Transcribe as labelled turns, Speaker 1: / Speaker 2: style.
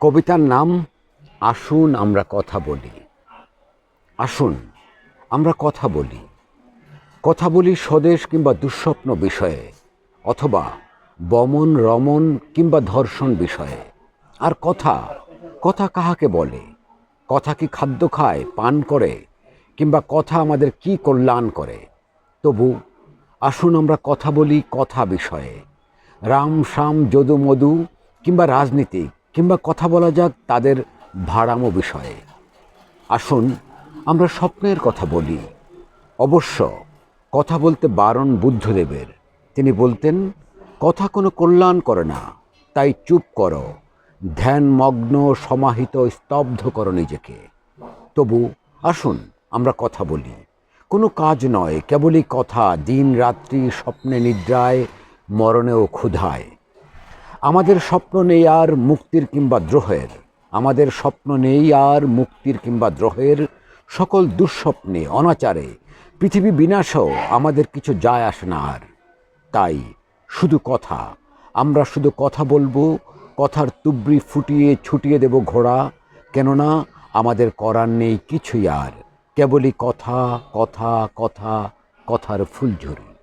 Speaker 1: কবিতার নাম, আসুন আমরা কথা বলি। আসুন, আমরা কথা বলি। কথা বলি স্বদেশ কিংবা দুঃস্বপ্ন বিষয়ে, অথবা বমন, রমন কিংবা ধর্ষণ বিষয়ে। আর কথা কথা কাহাকে বলে? কথা কি খাদ্য খায়, পান করে, কিংবা কথা আমাদের কি কল্যাণ করে? তবু আসুন আমরা কথা বলি কথা বিষয়ে। রাম শাম যদু, মধু কিংবা রাজনীতি কিংবা কথা বলা যাক তাদের ভাড়ামো বিষয়ে। আসুন, আমরা স্বপ্নের কথা বলি। অবশ্য, কথা বলতে বারণ বুদ্ধদেবের। তিনি বলতেন, কথা কোনো কল্যাণ করে না, তাই চুপ করো। ধ্যানমগ্ন সমাহিত, স্তব্ধ করো নিজেকে। তবু আসুন, আমরা কথা বলি। কোনো কাজ নয়, কেবলই কথা। দিন, রাত্রি, স্বপ্নে নিদ্রায়, মরণেও ক্ষুধায়। আমাদের স্বপ্ন নেই আর মুক্তির কিংবা দ্রোহের। আমাদের স্বপ্ন নেই আর মুক্তির কিংবা দ্রোহের। সকল দুঃস্বপ্নে, অনাচারে, পৃথিবী বিনাশেও আমাদের কিছু যায় আসে না আর। তাই শুধু কথা, আমরা শুধু কথা বলব, কথার তুবড়ি ফুটিয়ে ছুটিয়ে দেব ঘোড়া, কেননা আমাদের করার নেই কিছুই আর, কেবলই কথা কথা কথা, কথার ফুলঝুরি।